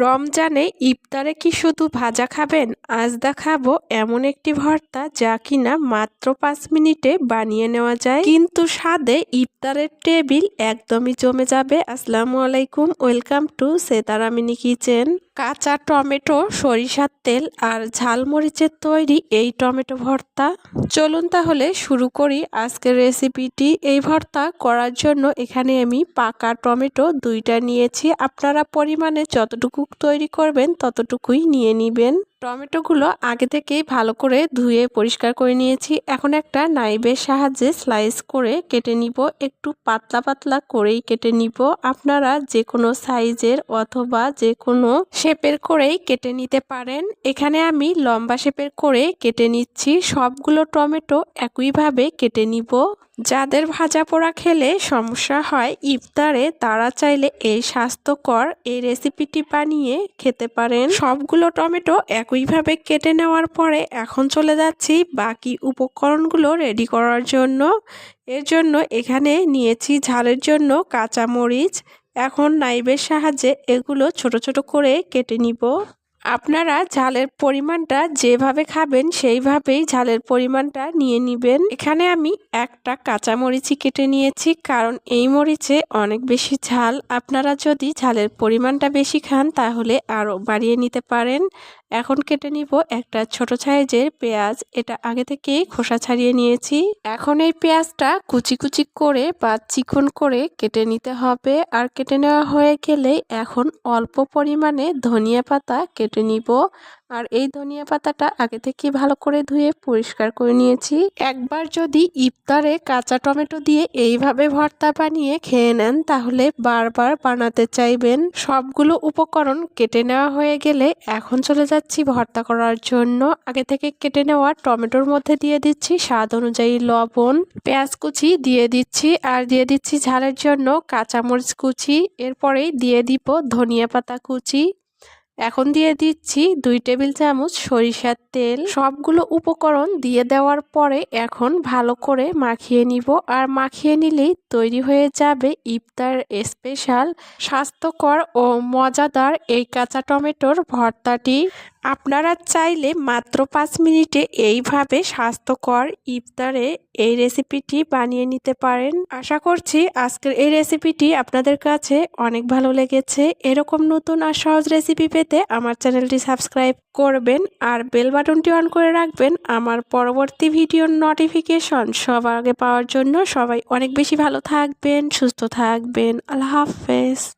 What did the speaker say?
রমজানে ইফতারে কি শুধু ভাজা খাবেন? আজ দেখাবো এমন একটি ভর্তা যা কিনা মাত্র পাঁচ মিনিটে বানিয়ে নেওয়া যায়। কিন্তু স্বাদে ইফতারের টেবিল একদমই জমে যাবে। আসসালামু আলাইকুম, ওয়েলকাম টু সেতারামিনি কিচেন। কাঁচা টমেটো, সরিষার তেল আর ঝালমরিচের তৈরি এই টমেটো ভর্তা। চলুন তাহলে শুরু করি আজকের রেসিপিটি এই ভর্তা করার জন্য এখানে আমি পাকা টমেটো দুইটা নিয়েছি। আপনারা পরিমাণে যতটুকু তৈরি করবেন ততটুকুই নিয়ে নেবেন। টমেটোগুলো আগে থেকেই ভালো করে ধুয়ে পরিষ্কার করে নিয়েছি। এখন একটা নাইবের সাহায্যে স্লাইস করে কেটে নিব। একটু পাতলা পাতলা করেই কেটে নিব। আপনারা যে কোনো সাইজের অথবা যে কোনো শেপের করেই কেটে নিতে পারেন। এখানে আমি লম্বা শেপের করে কেটে নিচ্ছি। সবগুলো টমেটো একইভাবে কেটে নিব। যাদের ভাজা পোড়া খেলে সমস্যা হয়, ইফতারে তারা চাইলে এই স্বাস্থ্যকর এই রেসিপিটি বানিয়ে খেতে পারেন। সবগুলো টমেটো একইভাবে কেটে নেওয়ার পরে এখন চলে যাচ্ছি বাকি উপকরণগুলো রেডি করার জন্য। এর জন্য এখানে নিয়েছি ঝালের জন্য কাঁচামরিচ। এখন নাইবের সাহায্যে এগুলো ছোট ছোট করে কেটে নিব। আপনারা ঝালের পরিমাণটা যেভাবে খাবেন, সেইভাবেই ঝালের পরিমাণটা নিয়ে নেবেন। এখানে আমি একটা কাঁচা মরিচই কেটে নিয়েছি, কারণ এই মরিচে অনেক বেশি ঝাল। আপনারা যদি ঝালের পরিমাণটা বেশি খান, তাহলে আরও বাড়িয়ে নিতে পারেন। এখন কেটে নিব একটা ছোট সাইজের পেঁয়াজ। এটা আগে থেকেই খোসা ছাড়িয়ে নিয়েছি। এখন এই পেঁয়াজটা কুচি কুচি করে বা চিকন করে কেটে নিতে হবে। আর কেটে নেওয়া হয়ে গেলে এখন অল্প পরিমাণে ধনিয়া পাতা কেটে নিব। আর এই ধনিয়া পাতাটা আগে থেকে ভালো করে ধুয়ে পরিষ্কার করে নিয়েছি। একবার যদি ইফতারে কাঁচা টমেটো দিয়ে এইভাবে ভর্তা বানিয়ে খেয়ে নেন, তাহলে বারবার বানাতে চাইবেন। সবগুলো উপকরণ কেটে নেওয়া হয়ে গেলে এখন চলে যাচ্ছি ভর্তা করার জন্য। আগে থেকে কেটে নেওয়া টমেটোর মধ্যে দিয়ে দিচ্ছি স্বাদ অনুযায়ী লবণ, পেঁয়াজ কুচি দিয়ে দিচ্ছি, আর দিয়ে দিচ্ছি ঝালের জন্য কাঁচামরিচ কুচি। এরপরেই দিয়ে দিব ধনিয়া পাতা কুচি। এখন দিয়ে দিচ্ছি দুই টেবিল চামচ সরিষার তেল। সবগুলো উপকরণ দিয়ে দেওয়ার পরে এখন ভালো করে মাখিয়ে নিব। আর মাখিয়ে নিলেই তৈরি হয়ে যাবে ইফতার স্পেশাল, স্বাস্থ্যকর ও মজাদার এই কাঁচা টমেটোর ভর্তাটি। আপনারা চাইলে মাত্র পাঁচ মিনিটে এইভাবে স্বাস্থ্যকর ইফতারে এই রেসিপিটি বানিয়ে নিতে পারেন। আশা করছি আজকের এই রেসিপিটি আপনাদের কাছে অনেক ভালো লেগেছে। এরকম নতুন আর সহজ রেসিপি পেতে আমার চ্যানেলটি সাবস্ক্রাইব করবেন আর বেল বাটনটি অন করে রাখবেন। আমার পরবর্তী ভিডিওর নোটিফিকেশন সবার আগে পাওয়ার জন্য সবাই অনেক বেশি ভালো থাকবেন, সুস্থ থাকবেন। আল্লাহ হাফেজ।